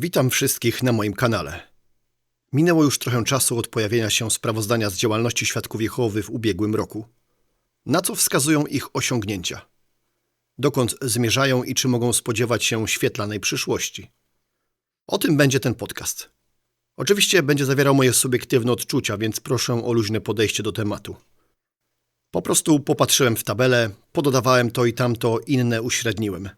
Witam wszystkich na moim kanale. Minęło już trochę czasu od pojawienia się sprawozdania z działalności Świadków Jehowy w ubiegłym roku. Na co wskazują ich osiągnięcia? Dokąd zmierzają i czy mogą spodziewać się świetlanej przyszłości? O tym będzie ten podcast. Oczywiście będzie zawierał moje subiektywne odczucia, więc proszę o luźne podejście do tematu. Po prostu popatrzyłem w tabelę, pododawałem to i tamto, inne uśredniłem.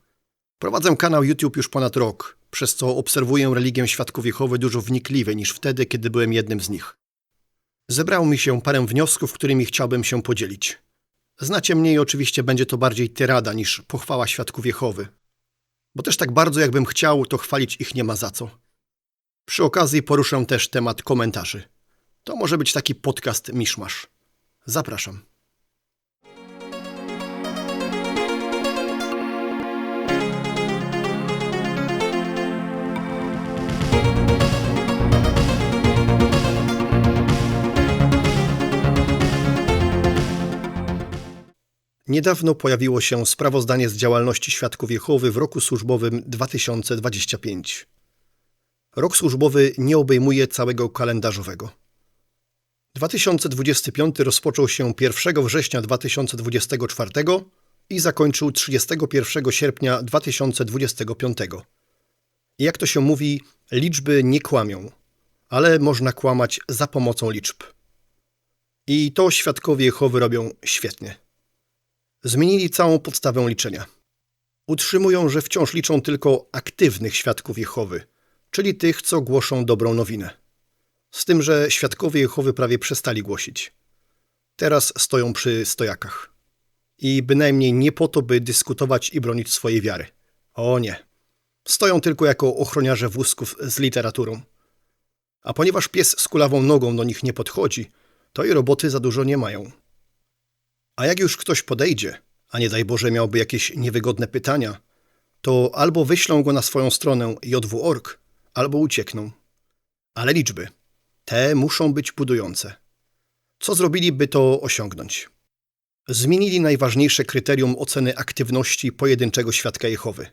Prowadzę kanał YouTube już ponad rok, przez co obserwuję religię Świadków Jehowy dużo wnikliwiej niż wtedy, kiedy byłem jednym z nich. Zebrało mi się parę wniosków, którymi chciałbym się podzielić. Znacie mnie i oczywiście będzie to bardziej tyrada niż pochwała Świadków Jehowy. Bo też tak bardzo jakbym chciał, to chwalić ich nie ma za co. Przy okazji poruszę też temat komentarzy. To może być taki podcast miszmasz. Zapraszam. Niedawno pojawiło się sprawozdanie z działalności Świadków Jehowy w roku służbowym 2025. Rok służbowy nie obejmuje całego kalendarzowego. 2025 rozpoczął się 1 września 2024 i zakończył 31 sierpnia 2025. I jak to się mówi, liczby nie kłamią, ale można kłamać za pomocą liczb. I to świadkowie Jehowy robią świetnie. Zmienili całą podstawę liczenia. Utrzymują, że wciąż liczą tylko aktywnych świadków Jehowy, czyli tych, co głoszą dobrą nowinę. Z tym, że świadkowie Jehowy prawie przestali głosić. Teraz stoją przy stojakach. I bynajmniej nie po to, by dyskutować i bronić swojej wiary. O nie. Stoją tylko jako ochroniarze wózków z literaturą. A ponieważ pies z kulawą nogą do nich nie podchodzi, to i roboty za dużo nie mają. A jak już ktoś podejdzie, a nie daj Boże miałby jakieś niewygodne pytania, to albo wyślą go na swoją stronę jw.org, albo uciekną. Ale liczby. Te muszą być budujące. Co zrobili, by to osiągnąć? Zmienili najważniejsze kryterium oceny aktywności pojedynczego świadka Jehowy.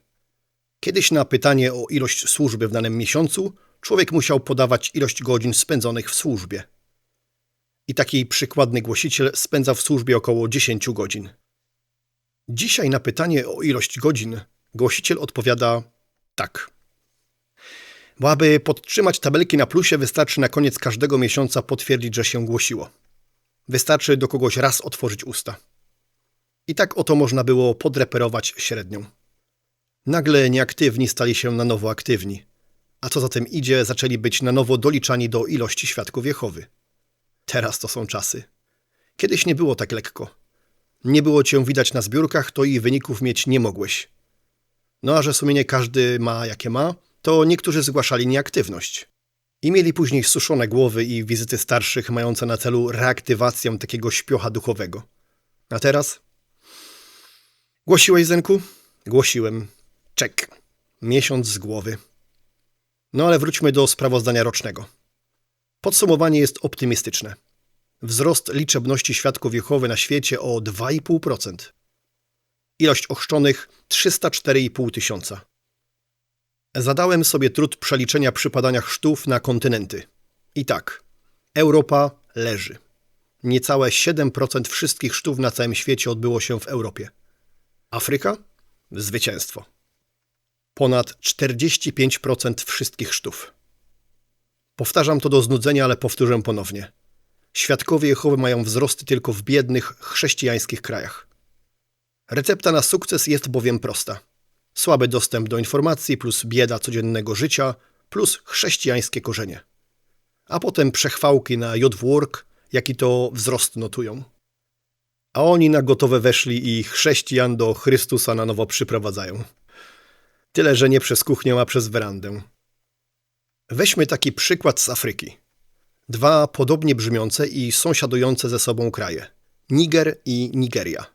Kiedyś na pytanie o ilość służby w danym miesiącu człowiek musiał podawać ilość godzin spędzonych w służbie – i taki przykładny głosiciel spędza w służbie około 10 godzin. Dzisiaj na pytanie o ilość godzin głosiciel odpowiada tak. Bo aby podtrzymać tabelki na plusie, wystarczy na koniec każdego miesiąca potwierdzić, że się głosiło. Wystarczy do kogoś raz otworzyć usta. I tak oto można było podreperować średnią. Nagle nieaktywni stali się na nowo aktywni, a co za tym idzie, zaczęli być na nowo doliczani do ilości świadków Jehowy. Teraz to są czasy. Kiedyś nie było tak lekko. Nie było cię widać na zbiórkach, to i wyników mieć nie mogłeś. No a że sumienie każdy ma jakie ma, to niektórzy zgłaszali nieaktywność. I mieli później suszone głowy i wizyty starszych mające na celu reaktywację takiego śpiocha duchowego. A teraz? Głosiłeś, Zenku? Głosiłem. Czek. Miesiąc z głowy. No ale wróćmy do sprawozdania rocznego. Podsumowanie jest optymistyczne. Wzrost liczebności świadków Jehowy na świecie o 2,5%. Ilość ochrzczonych 304,5 tysiąca. Zadałem sobie trud przeliczenia przypadania chrztów na kontynenty. I tak, Europa leży. Niecałe 7% wszystkich chrztów na całym świecie odbyło się w Europie. Afryka? Zwycięstwo. Ponad 45% wszystkich chrztów. Powtarzam to do znudzenia, ale powtórzę ponownie. Świadkowie Jehowy mają wzrosty tylko w biednych, chrześcijańskich krajach. Recepta na sukces jest bowiem prosta. Słaby dostęp do informacji plus bieda codziennego życia plus chrześcijańskie korzenie. A potem przechwałki na JWork, jaki to wzrost notują. A oni na gotowe weszli i chrześcijan do Chrystusa na nowo przyprowadzają. Tyle, że nie przez kuchnię, a przez werandę. Weźmy taki przykład z Afryki. Dwa podobnie brzmiące i sąsiadujące ze sobą kraje Niger i Nigeria.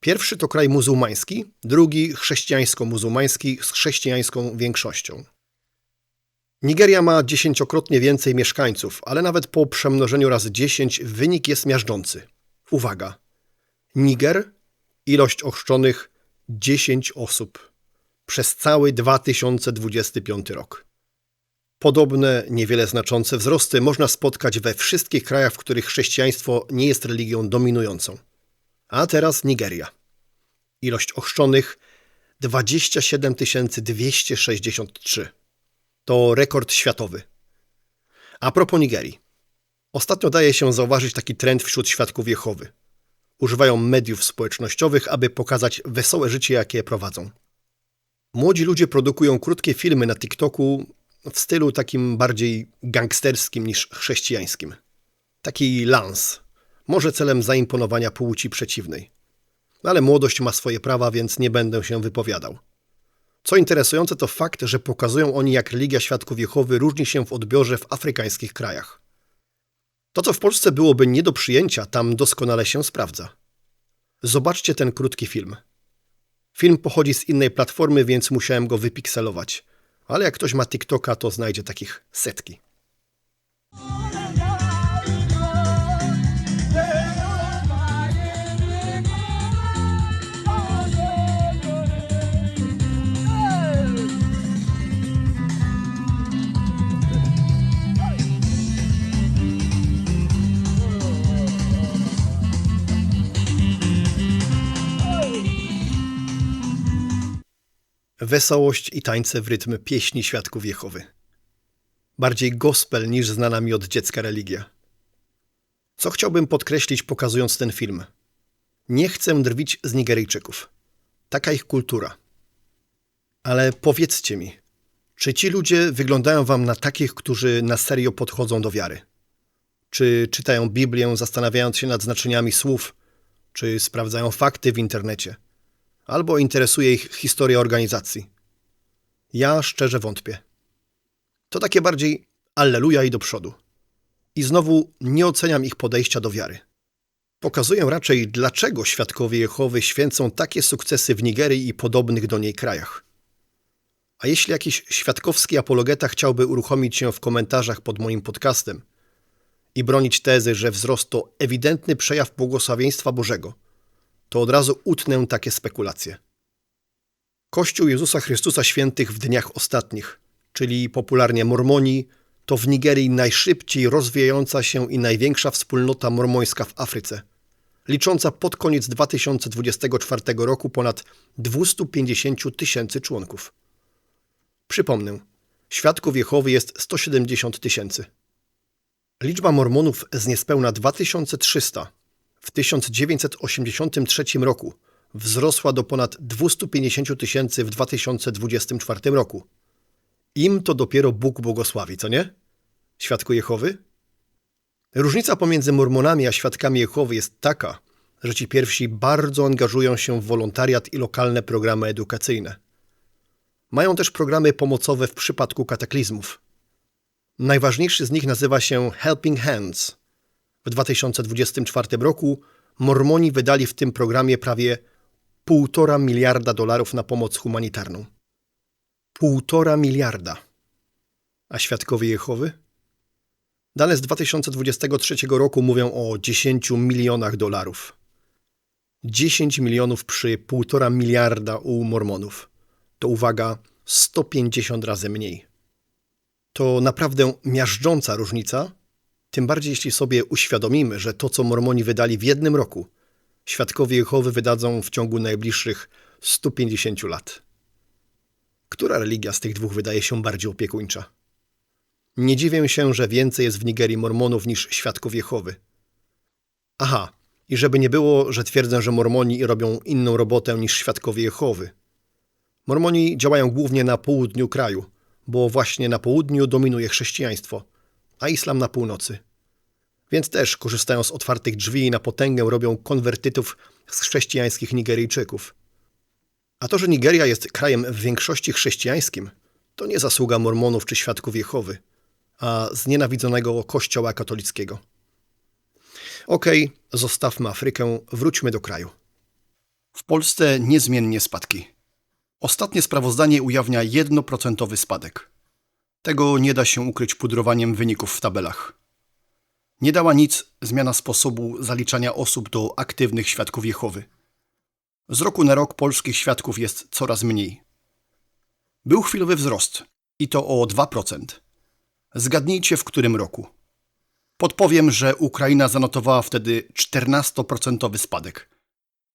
Pierwszy to kraj muzułmański, drugi chrześcijańsko-muzułmański z chrześcijańską większością. Nigeria ma dziesięciokrotnie więcej mieszkańców, ale nawet po przemnożeniu razy 10 wynik jest miażdżący. Uwaga! Niger, ilość ochrzczonych 10 osób. przez cały 2025 rok. Podobne, niewiele znaczące wzrosty można spotkać we wszystkich krajach, w których chrześcijaństwo nie jest religią dominującą. A teraz Nigeria. Ilość ochrzczonych 27 263. To rekord światowy. A propos Nigerii. Ostatnio daje się zauważyć taki trend wśród świadków Jehowy. Używają mediów społecznościowych, aby pokazać wesołe życie, jakie prowadzą. Młodzi ludzie produkują krótkie filmy na TikToku w stylu takim bardziej gangsterskim niż chrześcijańskim. Taki lans, może celem zaimponowania płci przeciwnej. Ale młodość ma swoje prawa, więc nie będę się wypowiadał. Co interesujące to fakt, że pokazują oni, jak Liga Świadków Jehowy różni się w odbiorze w afrykańskich krajach. To, co w Polsce byłoby nie do przyjęcia, tam doskonale się sprawdza. Zobaczcie ten krótki film. Film pochodzi z innej platformy, więc musiałem go wypikselować. Ale jak ktoś ma TikToka, to znajdzie takich setki. Wesołość i tańce w rytm pieśni świadków Jehowy. Bardziej gospel niż znana mi od dziecka religia. Co chciałbym podkreślić pokazując ten film? Nie chcę drwić z Nigeryjczyków. Taka ich kultura. Ale powiedzcie mi, czy ci ludzie wyglądają wam na takich, którzy na serio podchodzą do wiary? Czy czytają Biblię, zastanawiając się nad znaczeniami słów? Czy sprawdzają fakty w internecie? Albo interesuje ich historia organizacji. Ja szczerze wątpię. To takie bardziej alleluja i do przodu. I znowu nie oceniam ich podejścia do wiary. Pokazuję raczej, dlaczego świadkowie Jehowy święcą takie sukcesy w Nigerii i podobnych do niej krajach. A jeśli jakiś świadkowski apologeta chciałby uruchomić się w komentarzach pod moim podcastem i bronić tezy, że wzrost to ewidentny przejaw błogosławieństwa Bożego – to od razu utnę takie spekulacje. Kościół Jezusa Chrystusa Świętych w dniach ostatnich, czyli popularnie Mormoni, to w Nigerii najszybciej rozwijająca się i największa wspólnota mormońska w Afryce, licząca pod koniec 2024 roku ponad 250 tysięcy członków. Przypomnę, świadków Jehowy jest 170 tysięcy. Liczba Mormonów z niespełna 2300 w 1983 roku wzrosła do ponad 250 tysięcy w 2024 roku. Im to dopiero Bóg błogosławi, co nie? Świadku Jehowy? Różnica pomiędzy Mormonami a świadkami Jehowy jest taka, że ci pierwsi bardzo angażują się w wolontariat i lokalne programy edukacyjne. Mają też programy pomocowe w przypadku kataklizmów. Najważniejszy z nich nazywa się Helping Hands – w 2024 roku Mormoni wydali w tym programie prawie 1,5 miliarda dolarów na pomoc humanitarną. 1,5 miliarda. A świadkowie Jehowy? Dane z 2023 roku mówią o 10 milionach dolarów. 10 milionów przy 1,5 miliarda u Mormonów. To uwaga, 150 razy mniej. To naprawdę miażdżąca różnica, tym bardziej jeśli sobie uświadomimy, że to, co Mormoni wydali w jednym roku, świadkowie Jehowy wydadzą w ciągu najbliższych 150 lat. Która religia z tych dwóch wydaje się bardziej opiekuńcza? Nie dziwię się, że więcej jest w Nigerii Mormonów niż świadków Jehowy. Aha, i żeby nie było, że twierdzę, że Mormoni robią inną robotę niż świadkowie Jehowy. Mormoni działają głównie na południu kraju, bo właśnie na południu dominuje chrześcijaństwo – a islam na północy. Więc też korzystają z otwartych drzwi i na potęgę robią konwertytów z chrześcijańskich Nigeryjczyków. A to, że Nigeria jest krajem w większości chrześcijańskim, to nie zasługa mormonów czy świadków Jehowy, a znienawidzonego kościoła katolickiego. Okej, okay, zostawmy Afrykę, wróćmy do kraju. W Polsce niezmiennie spadki. Ostatnie sprawozdanie ujawnia jednoprocentowy spadek. Tego nie da się ukryć pudrowaniem wyników w tabelach. Nie dała nic zmiana sposobu zaliczania osób do aktywnych świadków Jehowy. Z roku na rok polskich świadków jest coraz mniej. Był chwilowy wzrost i to o 2%. Zgadnijcie w którym roku. Podpowiem, że Ukraina zanotowała wtedy 14% spadek,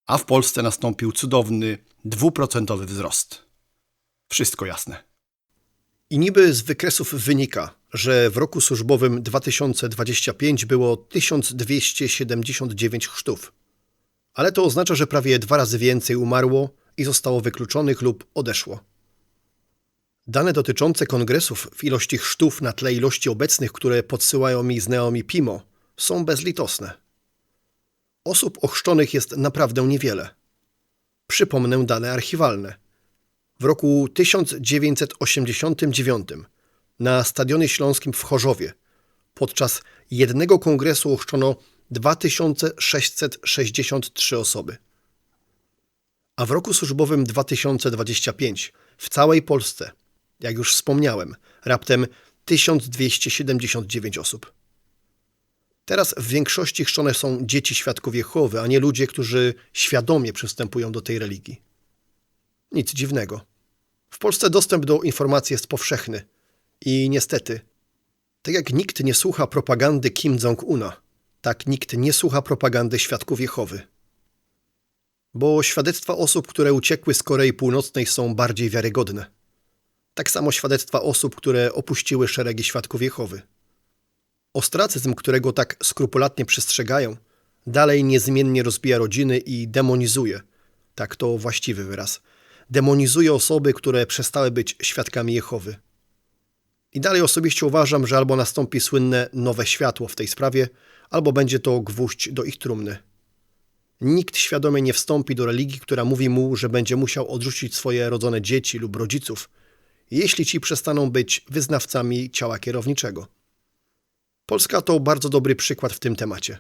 a w Polsce nastąpił cudowny 2% wzrost. Wszystko jasne. I niby z wykresów wynika, że w roku służbowym 2025 było 1279 chrztów. Ale to oznacza, że prawie dwa razy więcej umarło i zostało wykluczonych lub odeszło. Dane dotyczące kongresów w ilości chrztów na tle ilości obecnych, które podsyłają mi znajomi PIMO, są bezlitosne. Osób ochrzczonych jest naprawdę niewiele. Przypomnę dane archiwalne. W roku 1989 na Stadionie Śląskim w Chorzowie podczas jednego kongresu ochrzczono 2663 osoby. A w roku służbowym 2025 w całej Polsce jak już wspomniałem, raptem 1279 osób. Teraz w większości chrzczone są dzieci świadków Jehowy, a nie ludzie, którzy świadomie przystępują do tej religii. Nic dziwnego. W Polsce dostęp do informacji jest powszechny i niestety, tak jak nikt nie słucha propagandy Kim Jong-una, tak nikt nie słucha propagandy świadków Jehowy. Bo świadectwa osób, które uciekły z Korei Północnej są bardziej wiarygodne. Tak samo świadectwa osób, które opuściły szeregi świadków Jehowy. Ostracyzm, którego tak skrupulatnie przestrzegają, dalej niezmiennie rozbija rodziny i demonizuje. Tak to właściwy wyraz. Demonizuje osoby, które przestały być świadkami Jehowy. I dalej osobiście uważam, że albo nastąpi słynne nowe światło w tej sprawie, albo będzie to gwóźdź do ich trumny. Nikt świadomie nie wstąpi do religii, która mówi mu, że będzie musiał odrzucić swoje rodzone dzieci lub rodziców, jeśli ci przestaną być wyznawcami ciała kierowniczego. Polska to bardzo dobry przykład w tym temacie.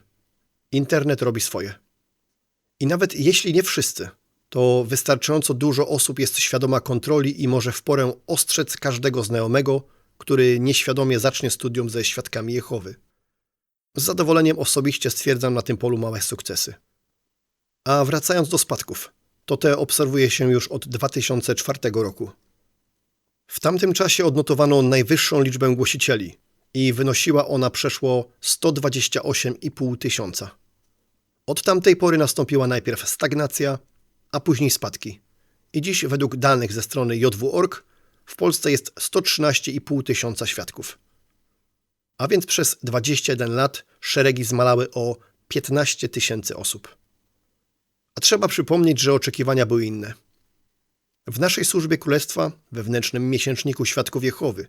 Internet robi swoje. I nawet jeśli nie wszyscy, to wystarczająco dużo osób jest świadoma kontroli i może w porę ostrzec każdego znajomego, który nieświadomie zacznie studium ze świadkami Jehowy. Z zadowoleniem osobiście stwierdzam na tym polu małe sukcesy. A wracając do spadków, to te obserwuje się już od 2004 roku. W tamtym czasie odnotowano najwyższą liczbę głosicieli i wynosiła ona przeszło 128,5 tysiąca. Od tamtej pory nastąpiła najpierw stagnacja, a później spadki. I dziś według danych ze strony JW.org w Polsce jest 113,5 tysiąca świadków. A więc przez 21 lat szeregi zmalały o 15 tysięcy osób. A trzeba przypomnieć, że oczekiwania były inne – w naszej służbie królestwa, wewnętrznym miesięczniku Świadków Jehowy,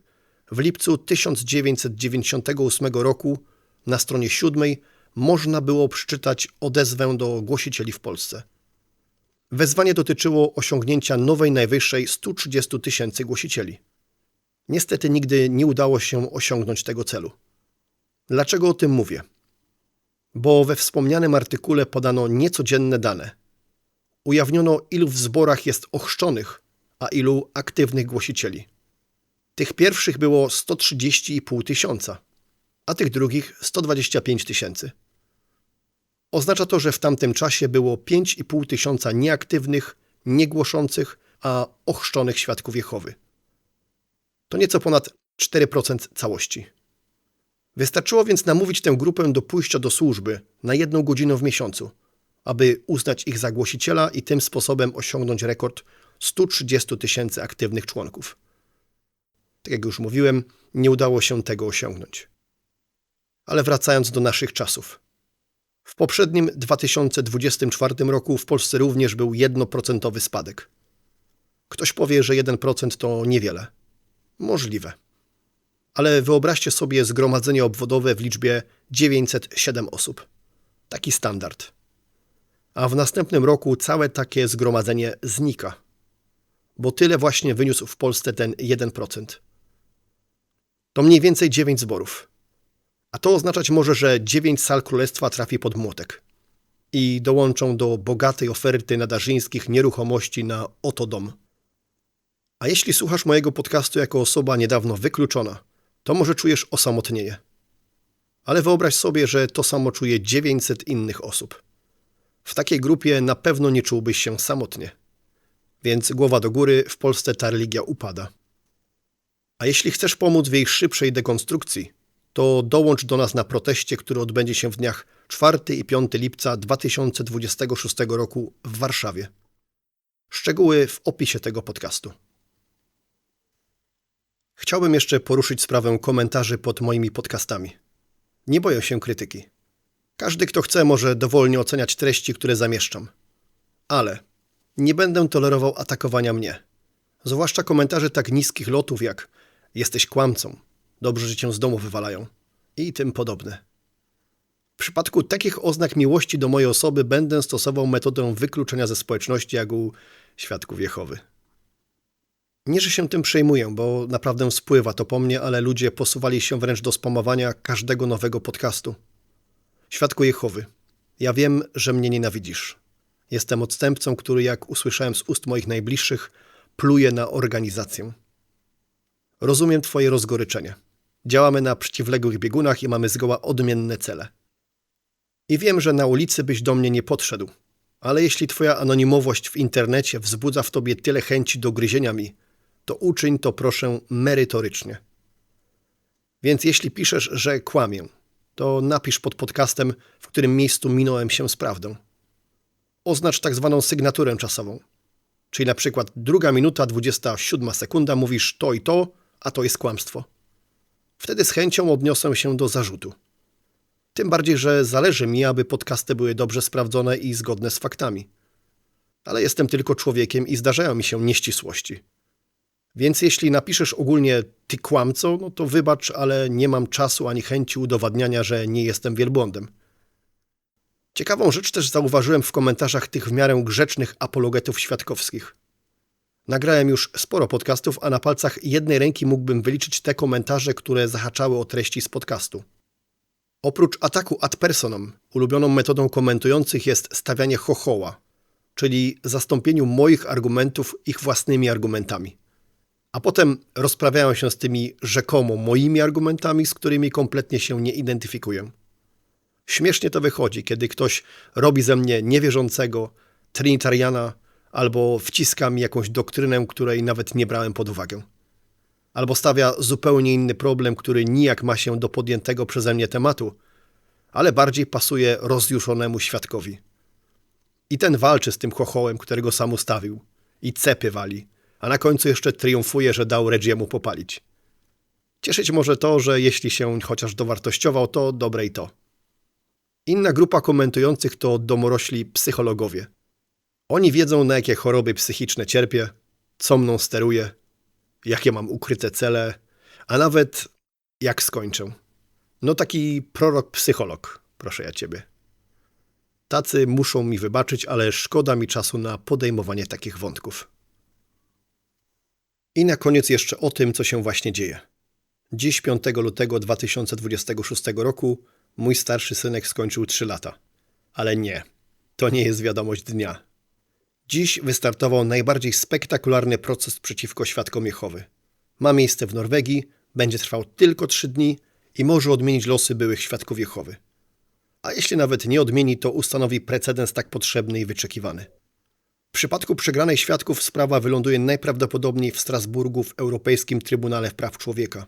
w lipcu 1998 roku na stronie siódmej można było przeczytać odezwę do głosicieli w Polsce. Wezwanie dotyczyło osiągnięcia nowej najwyższej 130 tysięcy głosicieli. Niestety nigdy nie udało się osiągnąć tego celu. Dlaczego o tym mówię? Bo we wspomnianym artykule podano niecodzienne dane – ujawniono, ilu w zborach jest ochrzczonych, a ilu aktywnych głosicieli. Tych pierwszych było 130,5 tysiąca, a tych drugich 125 tysięcy. Oznacza to, że w tamtym czasie było 5,5 tysiąca nieaktywnych, niegłoszących, a ochrzczonych świadków Jehowy. To nieco ponad 4% całości. Wystarczyło więc namówić tę grupę do pójścia do służby na jedną godzinę w miesiącu – aby uznać ich za głosiciela i tym sposobem osiągnąć rekord 130 tysięcy aktywnych członków. Tak jak już mówiłem, nie udało się tego osiągnąć. Ale wracając do naszych czasów. W poprzednim 2024 roku w Polsce również był 1% spadek. Ktoś powie, że 1% to niewiele. Możliwe. Ale wyobraźcie sobie zgromadzenie obwodowe w liczbie 907 osób. Taki standard a w następnym roku całe takie zgromadzenie znika. Bo tyle właśnie wyniósł w Polsce ten 1%. To mniej więcej 9 zborów. A to oznaczać może, że 9 sal królestwa trafi pod młotek i dołączą do bogatej oferty nadarzyńskich nieruchomości na oto dom. A jeśli słuchasz mojego podcastu jako osoba niedawno wykluczona, to może czujesz osamotnienie. Ale wyobraź sobie, że to samo czuje 900 innych osób. W takiej grupie na pewno nie czułbyś się samotnie. Więc głowa do góry, w Polsce ta religia upada. A jeśli chcesz pomóc w jej szybszej dekonstrukcji, to dołącz do nas na proteście, który odbędzie się w dniach 4 i 5 lipca 2026 roku w Warszawie. Szczegóły w opisie tego podcastu. Chciałbym jeszcze poruszyć sprawę komentarzy pod moimi podcastami. Nie boję się krytyki. Każdy, kto chce, może dowolnie oceniać treści, które zamieszczam. Ale nie będę tolerował atakowania mnie. Zwłaszcza komentarzy tak niskich lotów jak jesteś kłamcą, dobrze, że cię z domu wywalają i tym podobne. W przypadku takich oznak miłości do mojej osoby będę stosował metodę wykluczenia ze społeczności jak u świadków Jehowy. Nie, że się tym przejmuję, bo naprawdę spływa to po mnie, ale ludzie posuwali się wręcz do spamowania każdego nowego podcastu. Świadku Jehowy, ja wiem, że mnie nienawidzisz. Jestem odstępcą, który, jak usłyszałem z ust moich najbliższych, pluje na organizację. Rozumiem Twoje rozgoryczenie. Działamy na przeciwległych biegunach i mamy zgoła odmienne cele. I wiem, że na ulicy byś do mnie nie podszedł, ale jeśli Twoja anonimowość w internecie wzbudza w Tobie tyle chęci do gryzienia mi, to uczyń to proszę merytorycznie. Więc jeśli piszesz, że kłamię, to napisz pod podcastem, w którym miejscu minąłem się z prawdą. Oznacz tak zwaną sygnaturę czasową. Czyli na przykład druga minuta, 27 sekunda mówisz to i to, a to jest kłamstwo. Wtedy z chęcią odniosę się do zarzutu. Tym bardziej, że zależy mi, aby podcasty były dobrze sprawdzone i zgodne z faktami. Ale jestem tylko człowiekiem i zdarzają mi się nieścisłości. Więc jeśli napiszesz ogólnie ty kłamco, no to wybacz, ale nie mam czasu ani chęci udowadniania, że nie jestem wielbłądem. Ciekawą rzecz też zauważyłem w komentarzach tych w miarę grzecznych apologetów świadkowskich. Nagrałem już sporo podcastów, a na palcach jednej ręki mógłbym wyliczyć te komentarze, które zahaczały o treści z podcastu. Oprócz ataku ad personam, ulubioną metodą komentujących jest stawianie chochoła, czyli zastąpieniu moich argumentów ich własnymi argumentami. A potem rozprawiają się z tymi rzekomo moimi argumentami, z którymi kompletnie się nie identyfikuję. Śmiesznie to wychodzi, kiedy ktoś robi ze mnie niewierzącego, trinitariana, albo wciska mi jakąś doktrynę, której nawet nie brałem pod uwagę. Albo stawia zupełnie inny problem, który nijak ma się do podjętego przeze mnie tematu, ale bardziej pasuje rozjuszonemu świadkowi. I ten walczy z tym chochołem, którego sam ustawił, i cepy wali, a na końcu jeszcze triumfuje, że dał Regiemu popalić. Cieszyć może to, że jeśli się chociaż dowartościował, to dobre i to. Inna grupa komentujących to domorośli psychologowie – oni wiedzą, na jakie choroby psychiczne cierpię, co mną steruje, jakie mam ukryte cele, a nawet jak skończę. No taki prorok psycholog, proszę ja ciebie. Tacy muszą mi wybaczyć, ale szkoda mi czasu na podejmowanie takich wątków. I na koniec jeszcze o tym, co się właśnie dzieje. Dziś 5 lutego 2026 roku mój starszy synek skończył 3 lata. Ale nie, to nie jest wiadomość dnia. Dziś wystartował najbardziej spektakularny proces przeciwko świadkom Jehowy. Ma miejsce w Norwegii, będzie trwał tylko trzy dni i może odmienić losy byłych świadków Jehowy. A jeśli nawet nie odmieni, to ustanowi precedens tak potrzebny i wyczekiwany. W przypadku przegranej świadków sprawa wyląduje najprawdopodobniej w Strasburgu w Europejskim Trybunale Praw Człowieka.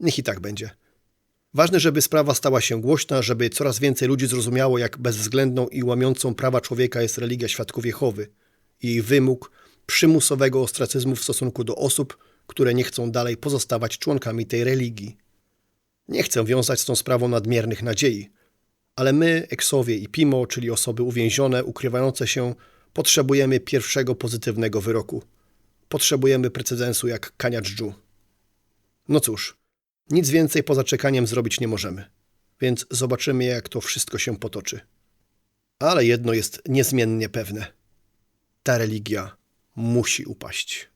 Niech i tak będzie. Ważne, żeby sprawa stała się głośna, żeby coraz więcej ludzi zrozumiało, jak bezwzględną i łamiącą prawa człowieka jest religia świadków Jehowy i jej wymóg przymusowego ostracyzmu w stosunku do osób, które nie chcą dalej pozostawać członkami tej religii. Nie chcę wiązać z tą sprawą nadmiernych nadziei, ale my, Eksowie i Pimo, czyli osoby uwięzione, ukrywające się, potrzebujemy pierwszego pozytywnego wyroku. Potrzebujemy precedensu jak Kaniaczdżu. No cóż, nic więcej poza czekaniem zrobić nie możemy, więc zobaczymy, jak to wszystko się potoczy. Ale jedno jest niezmiennie pewne: ta religia musi upaść.